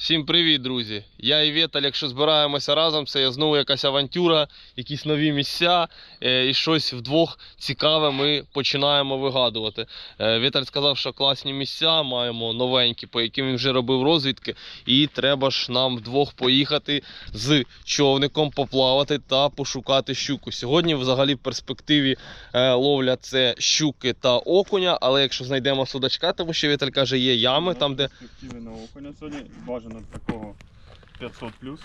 Всім привіт, друзі! Я і Віталь, якщо збираємося разом, це є знову якась авантюра, якісь нові місця е, і щось вдвох цікаве ми починаємо вигадувати. Е, Віталь сказав, що класні місця маємо новенькі, по яким він вже робив розвідки, і треба ж нам вдвох поїхати з човником, поплавати та пошукати щуку. Сьогодні, взагалі, в перспективі е, ловля це щуки та окуня, але якщо знайдемо судачка, тому що Віталь каже, є ями там, де Перспективи на окуня сьогодні бажано такого 500 плюс.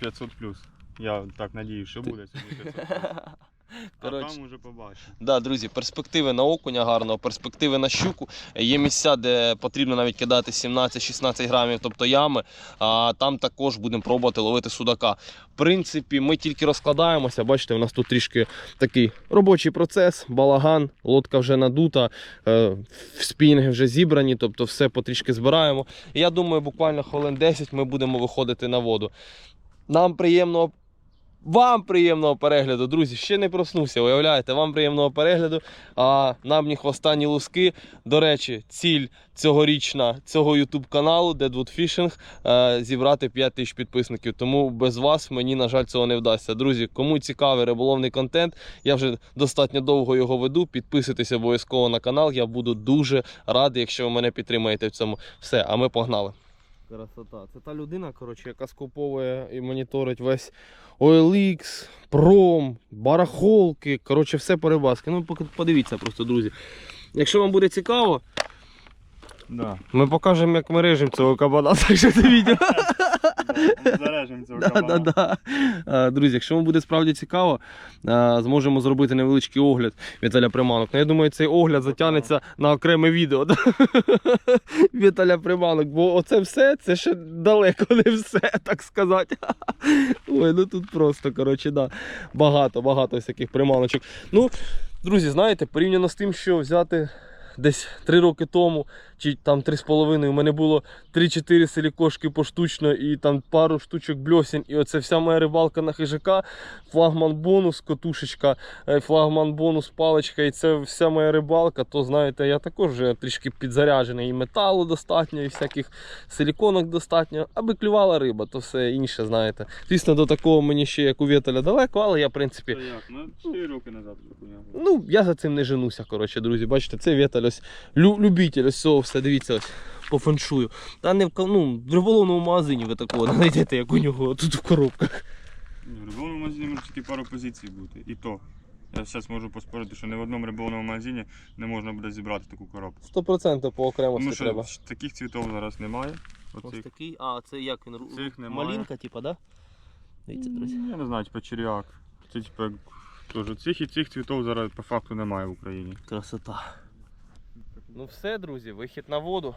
500 плюс. Я так надію, що буде сьогодні 500 плюс. А там уже побачимо. Да, друзі, перспективи на окуня гарного, перспективи на щуку. Є місця, де потрібно навіть кидати 17-16 грамів, тобто ями. А там також будемо пробувати ловити судака. В принципі, ми тільки розкладаємося. Бачите, у нас тут трішки такий робочий процес, балаган, лодка вже надута, е, спінги вже зібрані, тобто все потрішки збираємо. І я думаю, буквально хвилин 10 ми будемо виходити на воду. Нам приємного вам приємного перегляду, друзі. Ще не проснувся, уявляєте, вам приємного перегляду. А нам ні хвоста, ні луски. До речі, ціль цьогорічна цього YouTube каналу Deadwood Fishing е, зібрати 5 тисяч підписників. Тому без вас мені, на жаль, цього не вдасться. Друзі, кому цікавий риболовний контент, я вже достатньо довго його веду. Підписуйтесь обов'язково на канал. Я буду дуже радий, якщо ви мене підтримаєте в цьому. Все, а ми погнали. Красота. Це та людина, коротше, яка скуповує і моніторить весь OLX, пром, барахолки, коротше, все перебаски. Ну, подивіться просто, друзі. Якщо вам буде цікаво, Да. ми покажемо, як ми режемо цього кабана. Так що це відео. Зарежемо цього Да, да, да. Друзі, якщо вам буде справді цікаво, зможемо зробити невеличкий огляд Віталя Приманок. Ну, я думаю, цей огляд затягнеться на окреме відео. Віталя Приманок, бо оце все, це ще далеко не все, так сказати. Ой, ну тут просто, коротше, да. багато, багато всяких приманочок. Ну, друзі, знаєте, порівняно з тим, що взяти десь 3 роки тому, чи там 3,5, у мене було 3-4 силікошки поштучно і там пару штучок бльосін. І оце вся моя рибалка на хижака, флагман бонус, котушечка, е, флагман бонус, паличка, і це вся моя рибалка, то знаєте, я також вже трішки підзаряджений. І металу достатньо, і всяких силіконок достатньо, аби клювала риба, то все інше, знаєте. Звісно, до такого мені ще як у Вєтеля далеко, але я, в принципі, Це як? Ну, 4 роки назад. Ну, я за цим не женуся, коротше, друзі. Бачите, це Вєталь ось лю- любитель ось цього все, дивіться ось по феншую. Та не в ну, в риболовному магазині ви такого не знайдете, як у нього тут в коробках. В риболовному магазині може тільки пару позицій бути. І то. Я зараз можу поспорити, що ні в одному риболовному магазині не можна буде зібрати таку коробку. 100% по окремості Тому що треба. таких цвітов зараз немає. Ось Оцих. такий, а, це як він? Цих немає. Малинка, типа, да? Дивіться, друзі. Я не знаю, типа черв'як. Це типа теж цих і цих цвітов зараз по факту немає в Україні. Красота. Ну все, друзі, вихід на воду.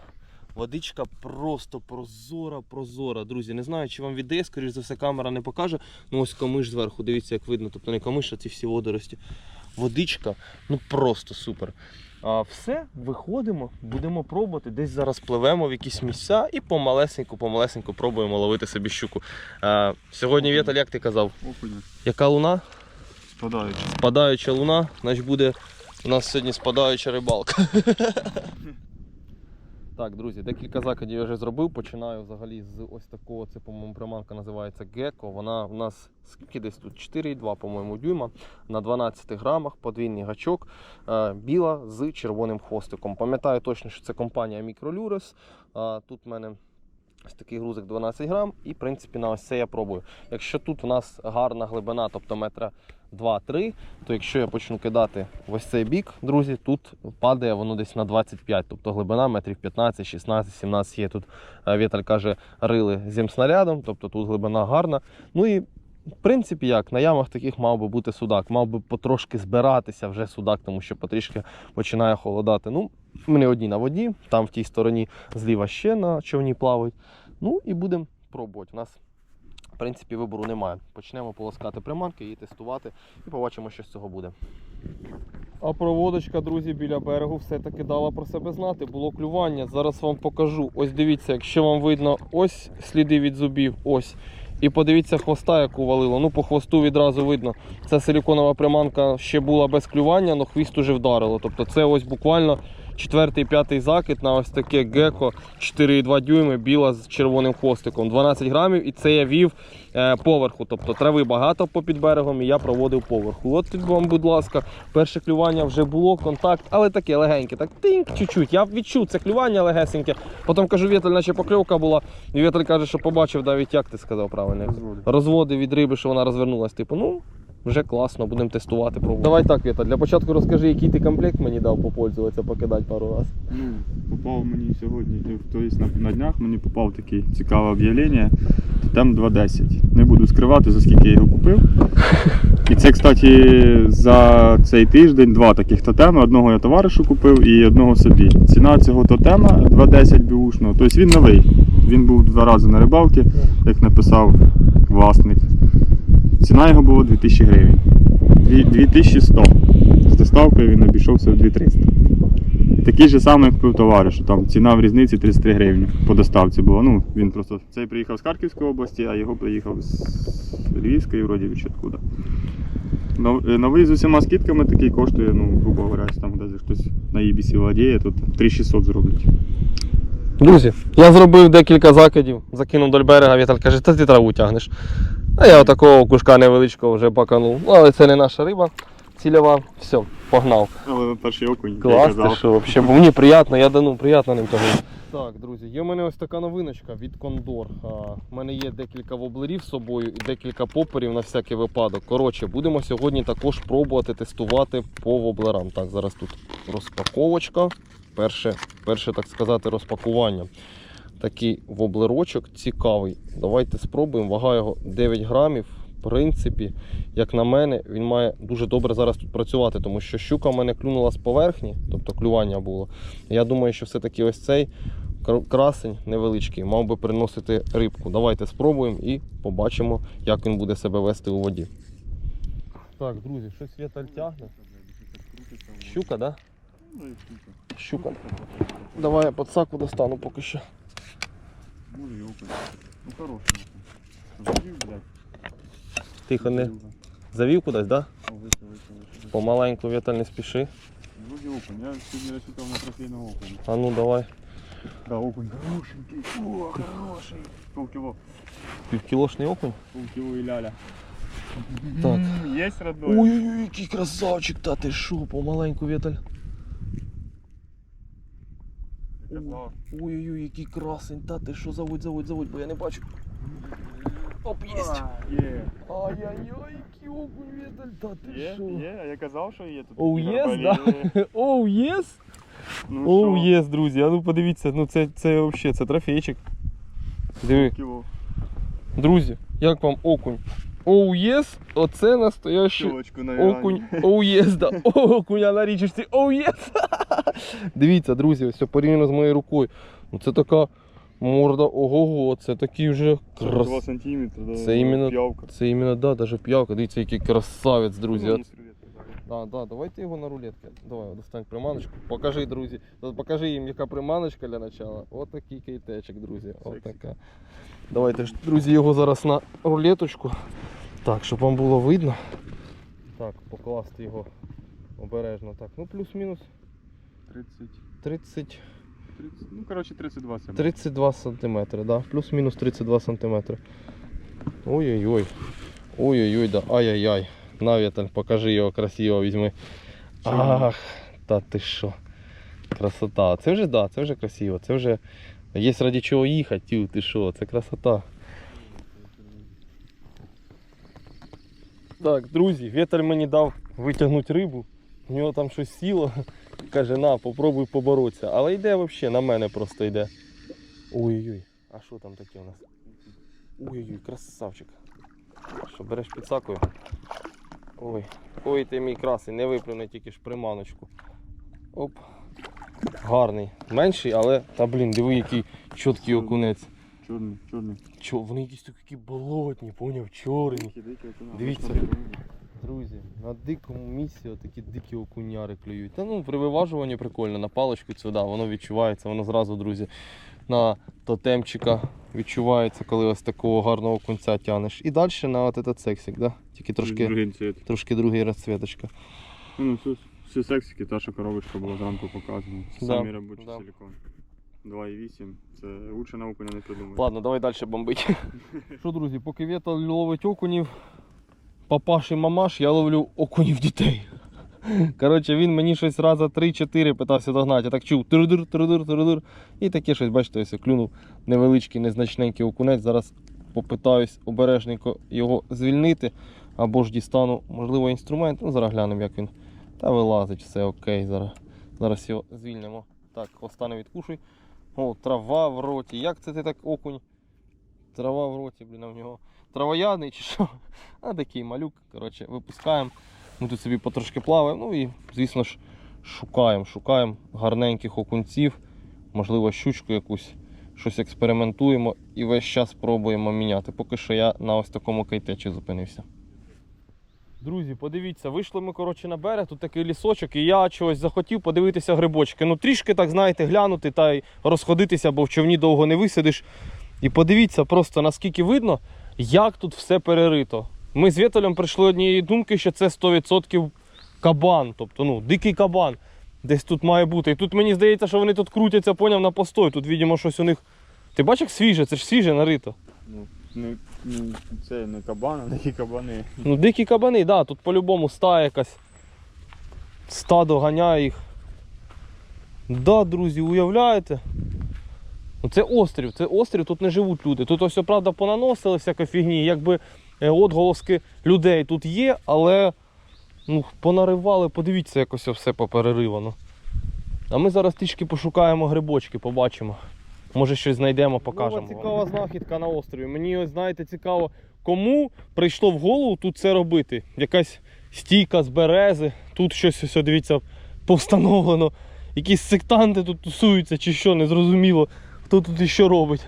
Водичка просто прозора, прозора. Друзі, не знаю, чи вам відео, скоріш за все, камера не покаже. Ну ось камиш зверху, дивіться, як видно. Тобто не камиш, а ці всі водорості. Водичка, ну просто супер. А все, виходимо, будемо пробувати. Десь зараз пливемо в якісь місця і помалесеньку, помалесеньку пробуємо ловити собі щуку. А, сьогодні Віталь, як ти казав, Окуня. яка луна? Спадаючи. Спадаюча луна, значить буде у нас сьогодні спадаюча рибалка. Так, друзі, декілька закидів я вже зробив. Починаю взагалі з ось такого, це, по-моєму, приманка називається Геко. Вона у нас скільки десь тут 4,2, по-моєму, дюйма на 12 грамах, подвійний гачок, е, біла з червоним хвостиком. Пам'ятаю точно, що це компанія Microlures. Тут в мене ось такий грузик 12 грам, і в принципі на ось це я пробую. Якщо тут у нас гарна глибина, тобто метра 2-3, то якщо я почну кидати в ось цей бік, друзі, тут падає воно десь на 25, тобто глибина метрів 15, 16, 17 є. Тут е, Віталь каже, рили земснарядом, тобто тут глибина гарна. Ну і в принципі, як на ямах таких мав би бути судак, мав би потрошки збиратися вже судак, тому що потрішки починає холодати. Ну, не одні на воді, там в тій стороні зліва ще на човні плавають. Ну і будемо пробувати. У нас в принципі вибору немає. Почнемо полоскати приманки, її тестувати і побачимо, що з цього буде. А проводочка, друзі, біля берегу все-таки дала про себе знати. Було клювання. Зараз вам покажу. Ось дивіться, якщо вам видно ось сліди від зубів, ось. І подивіться хвоста, яку валило. Ну, по хвосту відразу видно. Ця силіконова приманка ще була без клювання, але хвіст уже вдарило. Тобто це ось буквально четвертий, п'ятий закид на ось таке геко 4,2 дюйми, біла з червоним хвостиком. 12 грамів, і це я вів е, поверху. Тобто трави багато попід берегом, і я проводив поверху. От тут вам, будь ласка, перше клювання вже було, контакт, але таке легеньке, так тинк, чуть-чуть. Я відчув це клювання легесеньке. Потім кажу, Віталь, наче покльовка була. І Віталь каже, що побачив навіть, як ти сказав правильно. Розводи. Розводи від риби, що вона розвернулась. Типу, ну. Вже класно, будемо тестувати, пробувати. Давай так, Віта, для початку розкажи, який ти комплект мені дав попользуватися, покидати пару разів. Ну, попав мені сьогодні, тобто на, на днях мені попав таке цікаве об'явлення. Тотем 2.10. Не буду скривати, за скільки я його купив. І це, кстати, за цей тиждень два таких тотеми. Одного я товаришу купив і одного собі. Ціна цього тотема 2.10 бюшного. Тобто він новий. Він був два рази на рибалці, як написав власник. Ціна його була 2000 гривень. 2100. З доставкою він обійшовся в 2300. І такий же самий я купив товаришу. Там ціна в різниці 33 гривні по доставці була. Ну, він просто цей приїхав з Харківської області, а його приїхав з Львівської, вроді від откуда. Е, Новий з усіма скидками такий коштує, ну, грубо говоря, там десь хтось на EBC владіє, то 3600 зроблять. Друзі, я зробив декілька закидів, закинув до берега, Віталь каже, та ти траву тягнеш. А я отакого кушка невеличкого вже паканув. Ну, але це не наша риба цільова. Все, погнав. Але перший окунь, Клас, ти що, взагалі, бо мені приємно, я да, ну, приємно ним тягнув. Так, друзі, є в мене ось така новиночка від Кондор. У мене є декілька воблерів з собою і декілька поперів на всякий випадок. Коротше, будемо сьогодні також пробувати тестувати по воблерам. Так, зараз тут розпаковочка. Перше, перше, так сказати, розпакування. Такий воблерочок цікавий. Давайте спробуємо. Вага його 9 грамів. В принципі, як на мене, він має дуже добре зараз тут працювати, тому що щука в мене клюнула з поверхні, тобто клювання було. Я думаю, що все-таки ось цей красень невеличкий мав би приносити рибку. Давайте спробуємо і побачимо, як він буде себе вести у воді. Так, друзі, щось віталь тягне. Щука, так? Да? Ну. Щука. Давай я подсаку достану поки що. Може і окунь. Ну хороший. Завів, блядь. Тихо, не завів кудись, так? Да? О, вийшов, вийшов, вийшов. Помаленьку віталь не спіши. Вроді окунь. Я сьогодні розчитав на трофейного окуня. А ну давай. Да, окунь хорошенький. О, хороший. Полкіло. Півкілошний окунь. Полкіло і ляля. Так. М, родной? Ой-ой-ой, який красавчик, та ти що, помаленьку віталь. Ой-ой-ой, який красень, та ти що, заводь, заводь, заводь, бо я не бачу. Оп, єсть. Ай-яй-яй, який окунь, віталь, та ти Є, що. є, а я казав, що є тут. Оу, єс, да? Оу, єс? Ну Оу, що? єс, друзі, а ну подивіться, ну це, це взагалі, це трофейчик. Диви, Кіло. друзі, як вам окунь? Оу, єс, оце настоящий Окунь, оу єс, да. Окуня на річечці, оу єс. Дивіться, друзі, ось порівняно з моєю рукою. Ну це така морда, ого-го, це такий вже крас... 2 сантиметри, да, Це іменно- п'явка. Це іменно, да, даже п'явка. Дивіться, який красавець, друзі. Ну. Да, да, давайте його на рулетки. Давай, достань приманочку. Покажи, друзі. Покажи їм, яка приманочка для начала. От такий кейтечик, друзі. От Сексі. така. Давайте друзі, його зараз на рулеточку. Так, щоб вам було видно. Так, покласти його обережно. Так, ну плюс-мінус 30, 30, 30, ну коротше 32 см. 32 сантиметри, да? Плюс-мінус 32 сантиметри. Ой-ой-ой. Ой-ой-ой, да. Ай-яй-яй. На, Віталь, покажи його красиво, візьми. Ах, та ти що. Красота. Це вже да, це вже красиво. Це вже є раді чого їхати, тю, ти що, це красота. Так, друзі, Віталь мені дав витягнути рибу. У нього там щось сіло. Каже, на, попробуй поборотися. Але йде взагалі, на мене просто йде. Ой-ой-ой, а що там таке у нас? Ой-ой-ой, красавчик. Що, береш підсакою? Ой, ой, ти мій красий, не виплюне тільки ж приманочку. Оп. Гарний. Менший, але. Та блін, диви, який чіткий окунець. Чорний, чорний. Чо, вони якісь такі болотні, поняв, чорні. Дивіться. Друзі, на дикому місці такі дикі окуняри клюють. Та ну при виважуванні прикольно, на паличку сюди, воно відчувається, воно зразу, друзі, на тотемчика відчувається, коли ось такого гарного окунця тянеш. І далі на от этот сексик, да? Тільки трошки, Другий трошки другий розцвіточка. Ну, все, Все сексики, та що коробочка була зранку показана. Да, Самі робочі да. силікон. 2,8. Це лучше на окуня не придумаєш. Ладно, давай далі бомбить. Що, друзі, поки Вєта ловить окунів, папаш і мамаш, я ловлю окунів дітей. Коротше, він мені щось раза 3-4 питався догнати. Я так чув турдур, турдур, турдур. І таке щось, бачите, ось клюнув невеличкий, незначненький окунець. Зараз попитаюсь обережненько його звільнити. Або ж дістану, можливо, інструмент. Ну, зараз глянемо, як він. Та вилазить, все окей. Зараз, зараз його звільнимо. Так, останнє відкушуй. О, трава в роті. Як це ти так окунь? Трава в роті, блін, в нього. Травоядний чи що? А такий малюк. Коротше, випускаємо. Ми тут собі потрошки плаваємо. Ну і, звісно ж, шукаємо, шукаємо гарненьких окунців, можливо, щучку якусь, щось експериментуємо і весь час пробуємо міняти. Поки що я на ось такому кайтечі зупинився. Друзі, подивіться, вийшли ми коротше на берег, тут такий лісочок, і я чогось захотів подивитися грибочки. Ну трішки так, знаєте, глянути та й розходитися, бо в човні довго не висидиш. І подивіться просто наскільки видно, як тут все перерито. Ми з Віталем прийшли однієї думки, що це 100% кабан, тобто ну, дикий кабан. Десь тут має бути. І тут мені здається, що вони тут крутяться, поняв на постой. Тут, видимо, щось у них. Ти бачиш, як свіже, це ж свіже нарито. Не, не, це не кабан, а такі кабани. Ну, дикі кабани, да, тут по-любому стая якась. Стадо ганяє їх. Да, друзі, уявляєте? Ну, Це острів, це острів, тут не живуть люди. Тут ось, правда, понаносили всяка фігні, якби е, отголоски людей тут є, але ну, понаривали, подивіться, як ось все попереривано. А ми зараз трішки пошукаємо грибочки, побачимо. Може щось знайдемо, покажемо. цікава знахідка на острові. Мені ось знаєте цікаво, кому прийшло в голову тут це робити. Якась стійка з берези, тут щось ось, дивіться, повстановлено. Якісь сектанти тут тусуються чи що, незрозуміло, хто тут і що робить.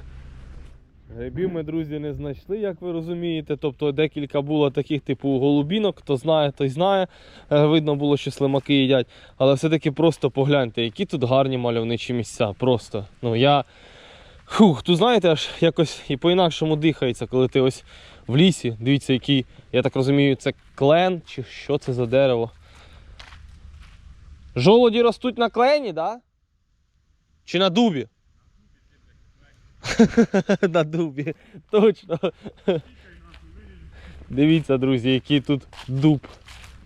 Грибів ми, друзі, не знайшли, як ви розумієте. Тобто декілька було таких типу голубінок, хто знає, той знає. Е, Видно було, що слимаки їдять. Але все-таки просто погляньте, які тут гарні мальовничі місця. Просто. Ну я. Фух, тут знаєте, аж якось і по-інакшому дихається, коли ти ось в лісі. Дивіться, який, я так розумію, це клен чи що це за дерево. Жолоді ростуть на клені, да? Чи на дубі? на дубі, точно. Дивіться, друзі, який тут дуб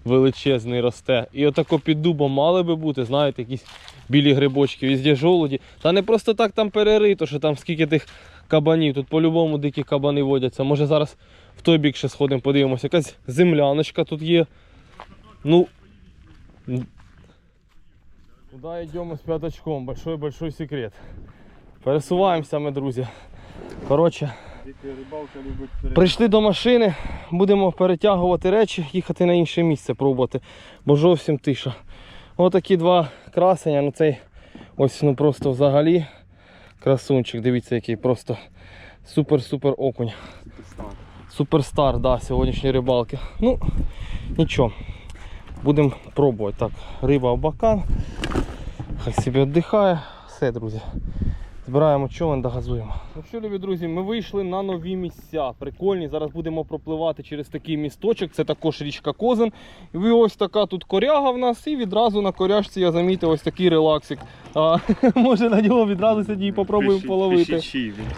величезний росте. І отако під дубом мали би бути, знаєте, якісь білі грибочки, везде жолуді. Та не просто так там перерито, що там скільки тих кабанів. Тут по-любому дикі кабани водяться. Може зараз в той бік ще сходимо, подивимося. Якась земляночка тут є. Ну. Куда йдемо з п'ятачком? Большой-большой секрет. Пересуваємося ми, друзі. Коротше, Прийшли до машини, будемо перетягувати речі, їхати на інше місце пробувати, бо зовсім тиша. Отакі два красення, ну цей ось ну просто взагалі красунчик. Дивіться, який просто супер-супер окунь. Суперстар, да, сьогоднішньої рибалки. Ну, нічого. Будемо пробувати. Так, риба в бакан. Хай собі віддихає. Все, друзі. Збираємо човен та газуємо. Ну що, любі друзі, ми вийшли на нові місця. Прикольні. Зараз будемо пропливати через такий місточок. Це також річка Козин. І ось така тут коряга в нас, і відразу на коряжці я замітив ось такий релаксик. А, може на нього відразу сьогодні і попробуємо половити.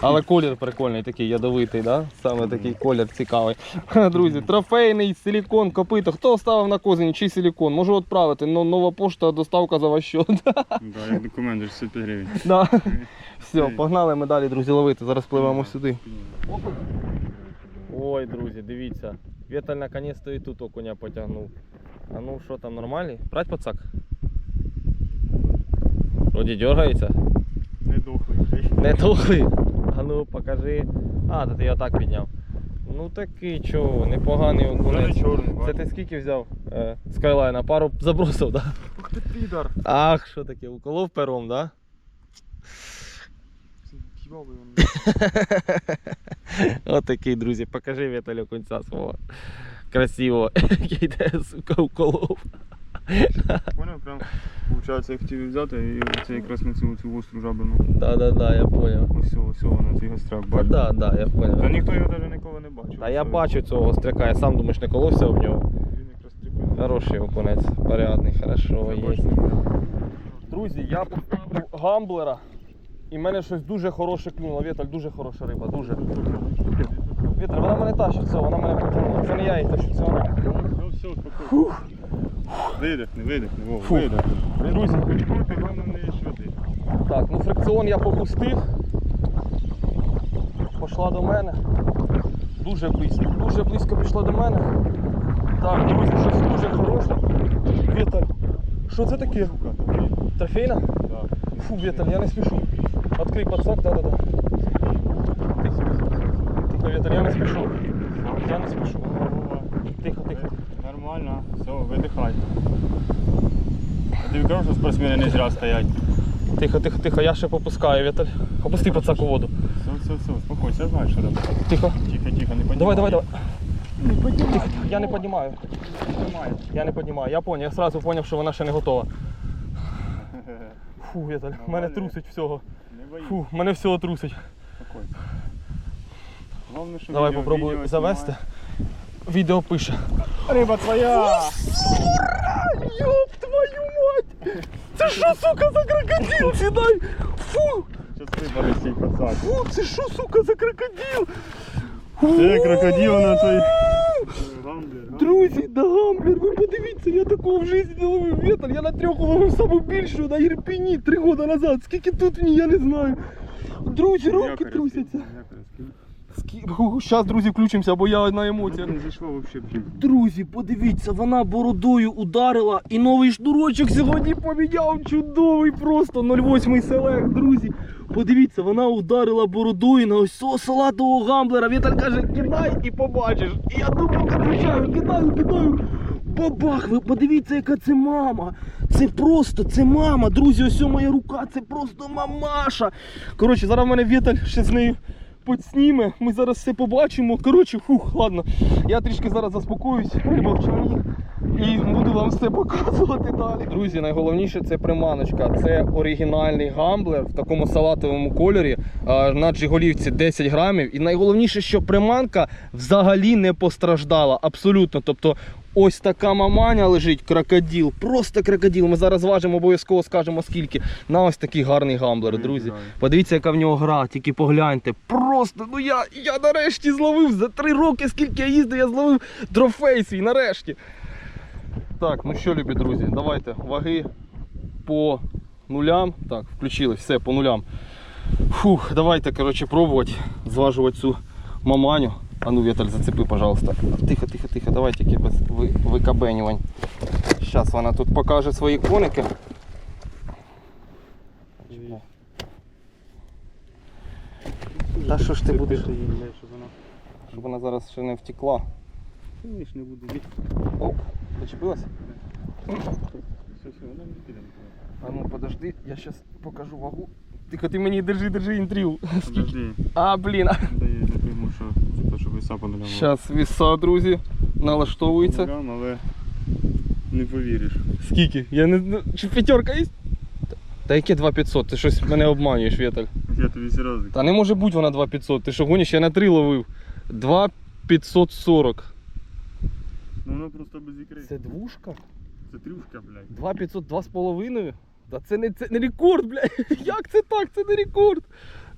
Але колір прикольний, такий ядовитий, да? саме такий колір цікавий. Друзі, трофейний силікон, копито. Хто ставив на козині, чий силікон? Можу відправити. но нова пошта, доставка за ваш счет. Да, як документ 65 гривень. Все, погнали ми далі, друзі, ловити. Зараз пливемо сюди. Ой, друзі, дивіться. Віталь наконець-то і тут окуня потягнув. А ну що там, нормальний? Брать пацак? Вроді дергається. Не дохлий. Не тухли. А ну покажи. А, то ти його так підняв. Ну такий чого, непоганий окунець. чорний, Це ти скільки взяв? Е, Скайлайна? Пару забросив, так? Да? Ух ти підар. Ах, що таке, уколов пером, да? От такий, друзі, покажи Віталю кінця свого. Красиво. Який йде, сука, уколов. Поняв, прям, виходить, я хотів взяти і це якраз на цю, цю остру жабину. Да-да-да, я понял. Ось цього, ось цього на цей гостряк, Та бачиш? да, да, я Та ніхто його навіть ніколи не бачив. Та я Ось бачу цього гостряка, я сам думаєш не коловся в нього. Він якраз Хороший окунець, порядний, хорошо є. Друзі, я поставив гамблера і в мене щось дуже хороше клюнуло. Віталь, дуже хороша риба, дуже. Віталь, вона мене тащить, це, вона мене потягнула. Це не я її тащу, це вона. Ну все, успокойся. Видихни, видихни, Вов, видихни. Друзі. Відкрути, головне не швиди. Так, ну фрикціон я попустив. Пішла до мене. Дуже близько. Дуже близько пішла до мене. Так, друзі, щось дуже хороше. Віталь, що це таке? Трофейна? Фу, Віталь, я не спішу. Открий подсак, да-да-да. Тихо, тихо, Віталь, я не спішу. Я не спішу. Тихо, тихо. Нормально, все, видихай. А Ти кажеш, що спортсмени не зря стоять. Тихо, тихо, тихо, я ще попускаю, Віталь. Опусти подсак у воду. Все, все, все, успокойся, я знаю, що робити. Тихо. Тихо, тихо, не поднимай. Давай, давай, давай. Тихо, тихо. Я не піднімаю. Тримай. Я не піднімаю. Я поняв, я сразу поняв, що вона ще не готова. Фу, Віталь, мене трусить всього. Не Фу, мене всього трусить. успокойся. Головне, що Давай відео- попробую відео завести. Відео пише. Риба твоя! Ёб твою мать! Це що, сука, за крокодил? Сідай! Фу! Щас риба летить, пацан. Фу, це що, сука, за крокодил? Це крокодил на той. Друзі, да гамблер, ви подивіться, я такого в житті не ловив вітер. Я на трьох ловив саму більшу на Ірпіні три роки назад. Скільки тут в ній, я не знаю. Друзі, руки трусяться. Зараз, друзі, включимося, бо я на емоціях. Не зайшло вообще. Друзі, подивіться, вона бородою ударила і новий шнурочок сьогодні поміняв. Чудовий просто 08 селект, друзі. Подивіться, вона ударила бородою на ось цього салатового гамблера. Віталь каже, кидай і побачиш. І я думаю, відповідаю, кидаю, кидаю. Бабах, ви подивіться, яка це мама. Це просто, це мама. Друзі, ось моя рука, це просто мамаша. Коротше, зараз в мене Віталь ще з нею підсніме. Ми зараз все побачимо. Коротше, фух, ладно. Я трішки зараз заспокоюсь, риба в човні. І буду вам все показувати далі. Друзі, найголовніше це приманочка. Це оригінальний гамблер в такому салатовому кольорі. На джиголівці 10 грамів. І найголовніше, що приманка взагалі не постраждала. Абсолютно. Тобто, ось така маманя лежить, крокодил. Просто крокодил. Ми зараз важимо, обов'язково скажемо скільки. На ось такий гарний гамблер, друзі. Подивіться, яка в нього гра, тільки погляньте. Просто, ну я, я нарешті зловив за три роки, скільки я їздив, я зловив трофей свій, нарешті. Так, ну що, любі друзі, давайте ваги по нулям. Так, включили, все по нулям. Фух, давайте, коротше, пробувати зважувати цю маманю. А ну, Віталь, зацепи, пожалуйста. Тихо, тихо, тихо, давай тільки без ви- викабенювань. Зараз вона тут покаже свої коники. Та що ж ти будеш? Щоб вона... Зараз ще не втекла. Ні, ж не буду. Від- Оп, зачепилась? Все, все. А ну подожди, я зараз покажу вагу. Тихо, ти мені держи, держи. Подожди, А, блін. да я не пойму, що веса по нулям. Зараз віса, друзі, налаштовується. По нулям, але не повіриш. Скільки? Я не знаю. Чи п'ятерка є? Та- Та яке 2500? Ти щось мене обманюєш, Віталь. Я тобі серйозно. Та не може бути вона 2500. Ти що гониш, я на 3 ловив. 2540. Ну воно просто без ікри. Це двушка? Це трюшка, блядь. 2500, 2,5? Та це не, це не рекорд, блядь. Як це так? Це не рекорд.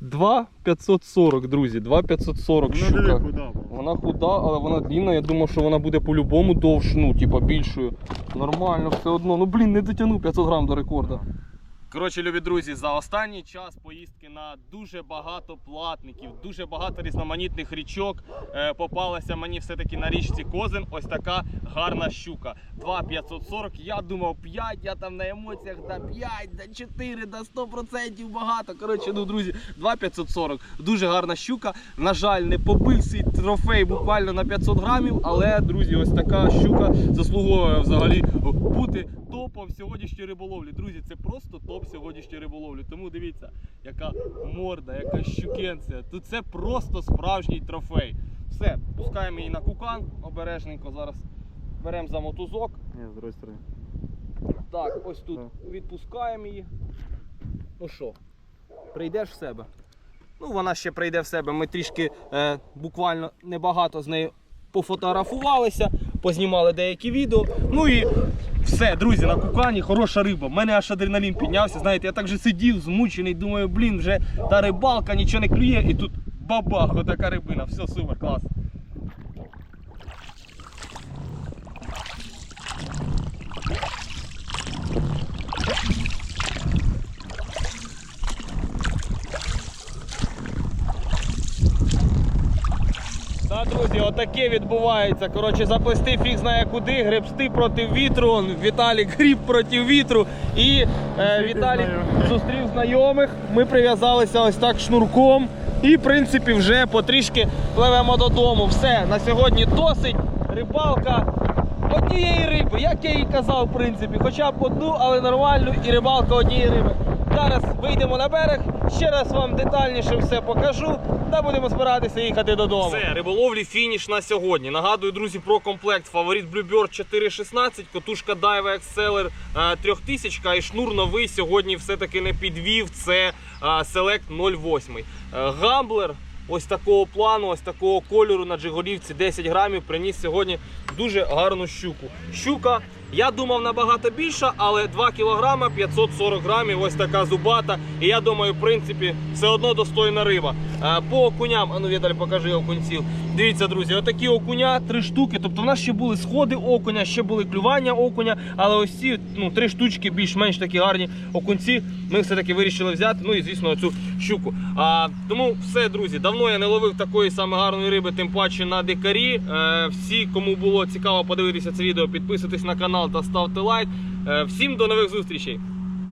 2,540, друзі. 2,540 щука. Вона худа, але вона длінна. Я думав, що вона буде по-любому довш, ну, типа більшою. Нормально, все одно. Ну блін, не дотягнув 500 грам до рекорду. Коротше, любі друзі, за останній час поїздки на дуже багато платників, дуже багато різноманітних річок. Е, попалася мені все-таки на річці Козин ось така гарна щука. 2,540. Я думав 5, я там на емоціях да 5, да 4, да 100% багато. Коротше, ну друзі, 2,540. Дуже гарна щука. На жаль, не побив свій трофей буквально на 500 грамів, але, друзі, ось така щука заслуговує взагалі бути топом сьогоднішньої риболовлі. Друзі, це просто топ сьогоднішньої риболовлі. Тому дивіться, яка морда, яка щукенція. Тут це просто справжній трофей. Все, пускаємо її на кукан обережненько. Зараз беремо за мотузок. Ні, з другої сторони. Так, ось тут відпускаємо її. Ну що, прийдеш в себе? Ну, вона ще прийде в себе. Ми трішки е, буквально небагато з нею пофотографувалися, познімали деякі відео. Ну і все, друзі, на кукані хороша риба. У мене аж адреналін піднявся. Знаєте, я так же сидів, змучений, думаю, блін, вже та рибалка, нічого не клює, і тут бабах, отака рибина. Все, супер, клас. Да, друзі, отаке відбувається. Коротше, заплести фіг знає куди, гребсти проти вітру. Он, Віталік гріб проти вітру. І е, Віталік зустрів знайомих. Ми прив'язалися ось так шнурком. І, в принципі, вже потрішки пливемо додому. Все, на сьогодні досить. Рибалка однієї риби, як я і казав, в принципі, хоча б одну, але нормальну і рибалка однієї риби. Зараз вийдемо на берег, ще раз вам детальніше все покажу, та будемо збиратися їхати додому. Все, риболовлі фініш на сьогодні. Нагадую, друзі, про комплект. Фаворит Bluebird 416, котушка Daiwa Exceller е, 3000 і шнур новий сьогодні все-таки не підвів. Це е, Select 08. Е, Гамблер ось такого плану, ось такого кольору на джиголівці 10 грамів приніс сьогодні дуже гарну щуку. Щука, я думав, набагато більше, але 2 кілограма 540 грамів, ось така зубата. І я думаю, в принципі, все одно достойна риба. По окуням, а ну Віталій, покажи окунців. Дивіться, друзі, отакі окуня, три штуки. Тобто в нас ще були сходи окуня, ще були клювання окуня, але ось ці ну, три штучки більш-менш такі гарні окунці. Ми все-таки вирішили взяти. Ну і звісно, цю щуку. А, тому все, друзі, давно я не ловив такої саме гарної риби, тим паче на дикарі. Е, всі, кому було цікаво подивитися це відео, підписуйтесь на канал та ставте лайк. Е, всім до нових зустрічей.